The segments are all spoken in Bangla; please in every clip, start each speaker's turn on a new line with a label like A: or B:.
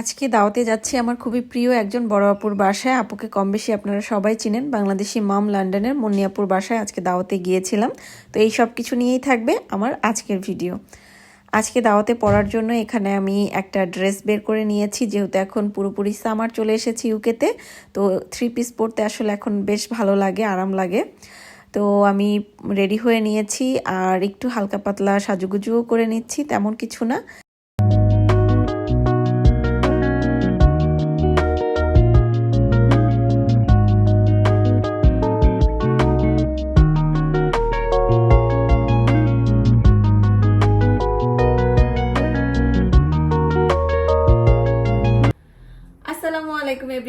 A: আজকে দাওয়াতে যাচ্ছি আমার খুবই প্রিয় একজন বড় আপুর বাসায়। আপুকে কম বেশি আপনারা সবাই চিনেন। বাংলাদেশি মাম লন্ডনের মুন্নিয়াপুর বাসায় আজকে দাওয়াতে গিয়েছিলাম। তো এই সব কিছু নিয়েই থাকবে আমার আজকের ভিডিও। আজকে দাওয়াতে পড়ার জন্য এখানে আমি একটা ড্রেস বের করে নিয়েছি, যেহেতু এখন পুরোপুরি সামার চলে এসেছি ইউকেতে। তো থ্রি পিস পরতে আসলে এখন বেশ ভালো লাগে, আরাম লাগে। তো আমি রেডি হয়ে নিয়েছি আর একটু হালকা পাতলা সাজুগুজুও করে নিচ্ছি, তেমন কিছু না।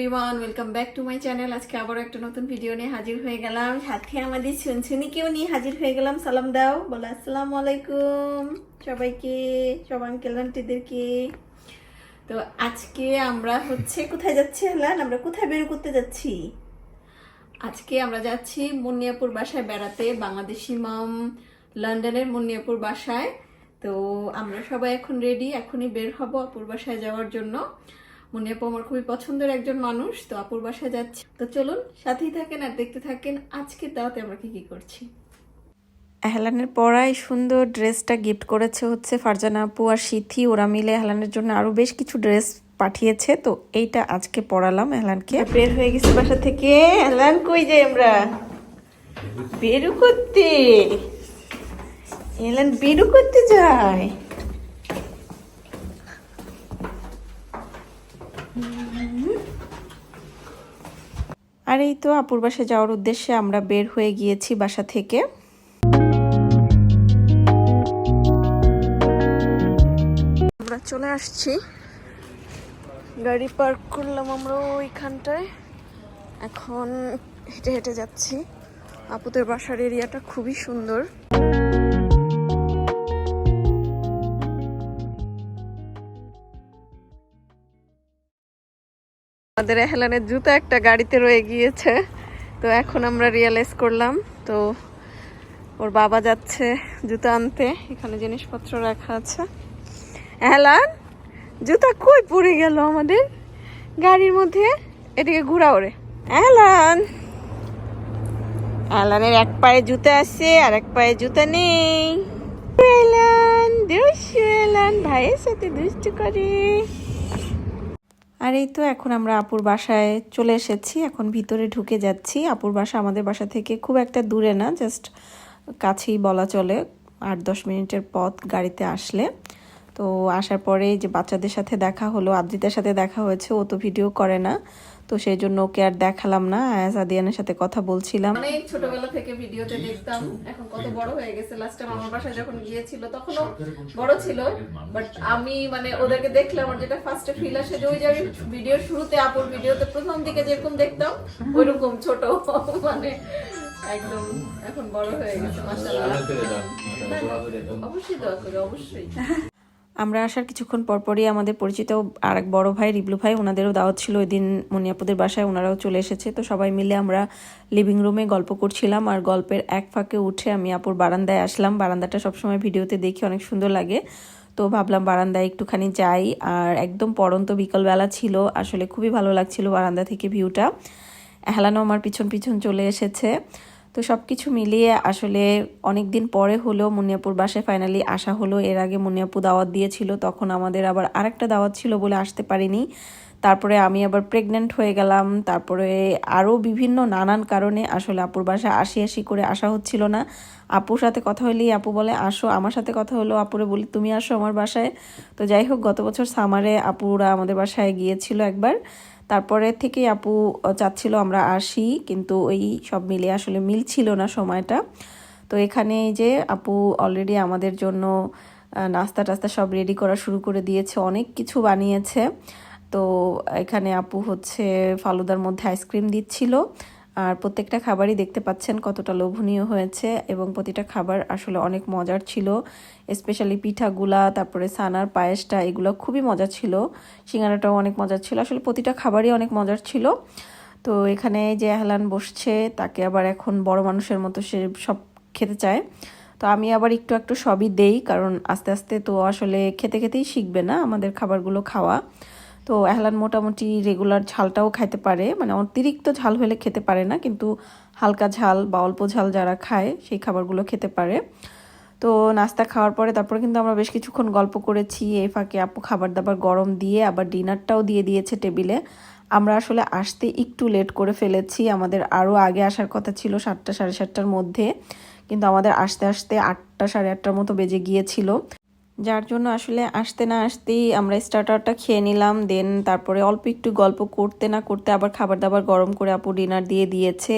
A: Everyone welcome back to my channel আজকে আবার একটা নতুন ভিডিও নিয়ে হাজির হয়ে গেলাম। সাথে আমাদের শুনছুনিকেও নিয়ে হাজির হয়ে গেলাম। সালাম দাও, বলো, আসসালাম আলাইকুম। সবাইকে, সব আঙ্কেল আন্টিদেরকে তো আজকে আমরা হচ্ছে কোথায় যাচ্ছি হেলান আমরা কোথায় বের করতে যাচ্ছি? আজকে আমরা যাচ্ছি মুন্নিয়াপুর বাসায় বেড়াতে। বাংলাদেশি মাম লন্ডনের মুন্নিয়াপুর বাসায়। তো আমরা সবাই এখন রেডি এখনই বের হব অপুর বাসায় যাওয়ার জন্য। মুন্নিয়াপু আমার খুবই পছন্দের একজন মানুষ তো আপুর বাসায় যাচ্ছি। তো চলুন সাথেই থাকেন আর দেখতে থাকেন আজকের দাওয়াতে আমরা কি কি করছি। হেলানের পরায় সুন্দর ড্রেসটা গিফট করেছে হচ্ছে ফারজানা আপু আর সিথি। ওরা মিলে হেলানের জন্য আরও বেশ কিছু ড্রেস পাঠিয়েছে তো এইটা আজকে পরালাম হেলানকে বের হয়ে গেছে বাসা থেকে। হেলান কই যাই আমরা? বেরু করতে। হেলান বেরু করতে যায়। আর এই তো আপুর বাসায় যাওয়ার উদ্দেশ্যে আমরা বের হয়ে গিয়েছি বাসা থেকে। আমরা চলে আসছি। গাড়ি পার্ক করলাম আমরা ওইখানটায়। এখন হেঁটে হেঁটে যাচ্ছি। আপুদের বাসার এরিয়াটা খুবই সুন্দর। আমাদের এহেলানের জুতো একটা গাড়িতে রয়ে গিয়েছে। তো এখন আমরা রিয়েলাইজ করলাম, তো ওর বাবা যাচ্ছে জুতো আনতে। এখানে জিনিসপত্র রাখা আছে। এহেলান জুতা কই পড়ে গেল আমাদের? গাড়ির মধ্যে? এদিকে ঘোরা ওরে। এহেলান এলানের এক পায়ে জুতা আছে, আর এক পায়ে জুতা নেই। এলান দুষ্টু এলান ভাইয়ের সাথে দুষ্টু করে। আর এই তো এখন আমরা আপুর বাসায় চলে এসেছি। এখন ভিতরে ঢুকে যাচ্ছি। আপুর বাসা আমাদের বাসা থেকে খুব একটা দূরে না, জাস্ট কাছেই বলা চলে, আট দশ মিনিটের পথ গাড়িতে আসলে। তো আসার পরে যে বাচ্চাদের সাথে দেখা হলো, আদ্রিতার সাথে দেখা হয়েছে, ও তো ভিডিও করে না। তো সেই জন্য ওকে আর দেখালাম না। আয়াস আদিয়ানের সাথে কথা বলছিলাম।
B: অনেক ছোটবেলা থেকে ভিডিওতে দেখতাম। এখন কত বড় হয়ে গেছে। লাস্ট টাইম আমার বাসায় যখন গিয়েছিল তখনও বড় ছিল। বাট আমি মানে ওদেরকে দেখলাম আর যেটা ফার্স্টে ফিল আসে যে ওই যে ভিডিও শুরুতে আপুর ভিডিওতে প্রথম দিকে যেরকম দেখতাম ওইরকম ছোট। মানে একদম এখন বড় হয়ে গেছে মাশাআল্লাহ। অবশ্যই দোয়া করি অবশ্যই।
A: আমরা আসার কিছুক্ষণ পরপরই আমাদের পরিচিত আর এক বড় ভাই, রিবলু ভাই, ওনাদেরও দাওয়াত ছিল ওই দিন মনিয়াপুদের বাসায়, ওনারাও চলে এসেছে। তো সবাই মিলে আমরা লিভিং রুমে গল্প করছিলাম আর গল্পের এক ফাঁকে উঠে আমি আপুর বারান্দায় আসলাম। বারান্দাটা সবসময় ভিডিওতে দেখি, অনেক সুন্দর লাগে। তো ভাবলাম বারান্দায় একটুখানি যাই আর একদম পরন্ত বিকালবেলা ছিল, আসলে খুবই ভালো লাগছিল বারান্দা থেকে ভিউটা হেলানো আমার পিছন পিছন চলে এসেছে। তো সব কিছু মিলিয়ে আসলে অনেক দিন পরে হলেও মুনিয়াপুর বাসায় ফাইনালি আসা হলো। এর আগে মুনিয়াপু দাওয়াত দিয়েছিল, তখন আমাদের আবার আরেকটা দাওয়াত ছিল বলে আসতে পারিনি। তারপরে আমি আবার প্রেগনেন্ট হয়ে গেলাম। তারপরে আরও বিভিন্ন নানান কারণে আসলে আপুর বাসায় আসি আসি করে আসা হচ্ছিল না। আপুর সাথে কথা হলেই আপু বলে, আসো, আমার সাথে কথা হলো। আপুরে বলি, তুমি আসো আমার বাসায়। তো যাই হোক, গত বছর সামারে আপুরা আমাদের বাসায় গিয়েছিল একবার। তারপরে থেকে আপু চাচ্ছিল আমরা আসি কিন্তু ওই সব মিলে আসলে মিল ছিল না সময়টা। তো এখানে যে আপু অলরেডি আমাদের জন্য নাস্তা টাস্তা সব রেডি করা শুরু করে দিয়েছে, অনেক কিছু বানিয়েছে। তো এখানে আপু হচ্ছে ফালুদার মধ্যে আইসক্রিম দিচ্ছিল। আর প্রত্যেকটা খাবারই দেখতে পাচ্ছেন কতটা লোভনীয় হয়েছে এবং প্রতিটা খাবার আসলে অনেক মজার ছিল স্পেশালি পিঠাগুলা, তারপরে সানার পায়েসটা, এগুলো খুবই মজা ছিল, সিঙ্গারাটাও অনেক মজার ছিল, আসলে প্রতিটা খাবারই অনেক মজার ছিল। তো এখানে যে আহলান বসছে, তাকে আবার এখন বড় মানুষের মতো সে সব খেতে চায়। তো আমি আবার একটু একটু সবই দেই, কারণ আস্তে আস্তে তো আসলে খেতে খেতেই শিখবে না আমাদের খাবারগুলো খাওয়া। তো এহলান মোটামুটি রেগুলার ঝালটাও খাইতে পারে। মানে অতিরিক্ত ঝাল হলে খেতে পারে না, কিন্তু হালকা ঝাল বা অল্প ঝাল যারা খায়, সেই খাবারগুলো খেতে পারে। তো নাস্তা খাওয়ার পরে তারপরে কিন্তু আমরা বেশ কিছুক্ষণ গল্প করেছি এই ফাঁকে আপু খাবার দাবার গরম দিয়ে, আবার ডিনারটাও দিয়ে দিয়েছে টেবিলে। আমরা আসলে আসতে একটু লেট করে ফেলেছি, আমাদের আরও আগে আসার কথা ছিল সাতটা সাড়ে সাতটার মধ্যে, কিন্তু আমাদের আসতে আসতে আটটা সাড়ে আটটার মতো বেজে গিয়েছিল। যার জন্য আসলে আসতে না আসতেই আমরা স্টার্টারটা খেয়ে নিলাম দেন তারপরে অল্প একটু গল্প করতে না করতে আবার খাবার দাবার গরম করে আপু ডিনার দিয়ে দিয়েছে।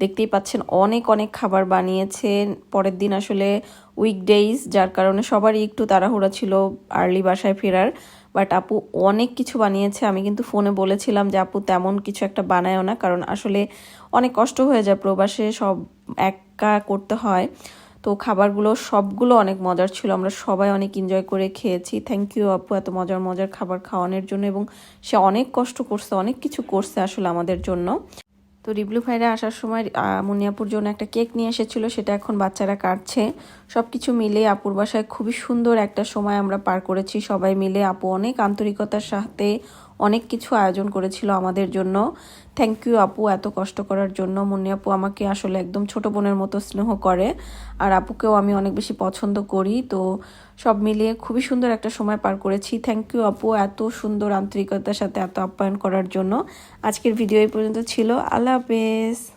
A: দেখতেই পাচ্ছেন অনেক অনেক খাবার বানিয়েছে। পরের দিন আসলে উইকডেইজ যার কারণে সবারই একটু তাড়াহুড়া ছিল আর্লি বাসায় ফেরার। বাট আপু অনেক কিছু বানিয়েছে। আমি কিন্তু ফোনে বলেছিলাম যে, আপু, তেমন কিছু একটা বানায়ও না। কারণ আসলে অনেক কষ্ট হয়ে যায় প্রবাসে, সব একা করতে হয়। তো খাবারগুলো সবগুলো অনেক মজার ছিল। আমরা সবাই অনেক এনজয় করে খেয়েছি। থ্যাংক ইউ আপু এত মজার মজার খাবার খাওয়ানোর জন্য এবং সে অনেক কষ্ট করছে, অনেক কিছু করছে আসলে আমাদের জন্য। তো রিবলু ভাইরা আসার সময় মুনিয়াপুর জন্য একটা কেক নিয়ে এসেছিল, সেটা এখন বাচ্চারা কাটছে। সব কিছু মিলে আপুর বাসায় খুবই সুন্দর একটা সময় আমরা পার করেছি। সবাই মিলে আপু অনেক আন্তরিকতার সাথে অনেক কিছু আয়োজন করেছিল আমাদের জন্য। থ্যাংক ইউ আপু, এত কষ্ট করার জন্য। মুন্নি আপু আমাকে আসলে একদম ছোট বোনের মতো স্নেহ করে। আর আপুকেও আমি অনেক বেশি পছন্দ করি। তো সব মিলিয়ে খুবই সুন্দর একটা সময় পার করেছি। থ্যাংক ইউ আপু, এত সুন্দর আন্তরিকতার সাথে এত আপ্যায়ন করার জন্য। আজকের ভিডিও এই পর্যন্ত ছিল। আল্লাহ হাফেজ।